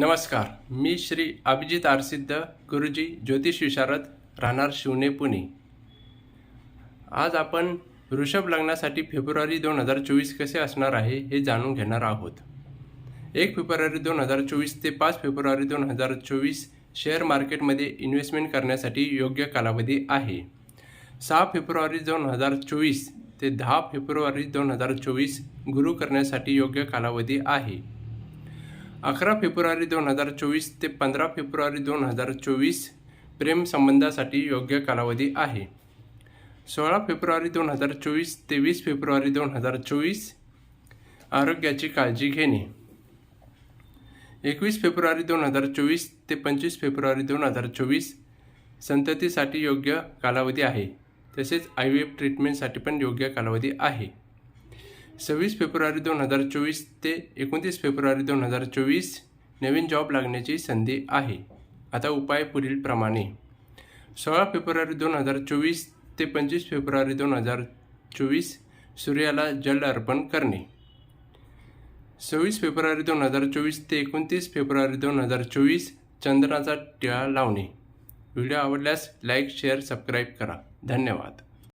नमस्कार मी श्री अभिजित आरसिद्ध गुरुजी ज्योतिष विशारद राहणार शिवने पुणे. आज आपण वृषभ लग्नासाठी फेब्रुवारी दोन हजार चोवीस कसे असणार आहे हे जाणून घेणार आहोत. एक फेब्रुवारी दोन हजार चोवीस ते पाच फेब्रुवारी दोन हजार चोवीस शेअर मार्केटमध्ये इन्व्हेस्टमेंट करण्यासाठी योग्य कालावधी आहे. सहा फेब्रुवारी दोन हजार चोवीस ते दहा फेब्रुवारी दोन हजार चोवीस गुरु करण्यासाठी योग्य कालावधी आहे. अकरा फेब्रुवारी दोन हजार चोवीस ते पंधरा फेब्रुवारी दोन हजार चोवीस प्रेमसंबंधासाठी योग्य कालावधी आहे. सोळा फेब्रुवारी दोन हजार चोवीस ते वीस फेब्रुवारी दोन हजार चोवीस आरोग्याची काळजी घेणे. एकवीस फेब्रुवारी दोन हजार चोवीस ते पंचवीस फेब्रुवारी दोन हजार चोवीस संततीसाठी योग्य कालावधी आहे. तसेच आय व्ही एफ ट्रीटमेंटसाठी पण योग्य कालावधी आहे. सव्वीस फेब्रुवारी दोन हजार चोवीस ते एकोणतीस फेब्रुवारी दोन हजार चोवीस नवीन जॉब लागण्याची संधी आहे. आता उपाय पुढीलप्रमाणे सोळा फेब्रुवारी दोन हजार चोवीस ते पंचवीस फेब्रुवारी दोन हजार चोवीस सूर्याला जल अर्पण करणे. सव्वीस फेब्रुवारी दोन हजार चोवीस ते एकोणतीस फेब्रुवारी दोन हजार चोवीस चंद्राचा टिळा लावणे. व्हिडिओ आवडल्यास लाईक शेअर सबस्क्राईब करा. धन्यवाद.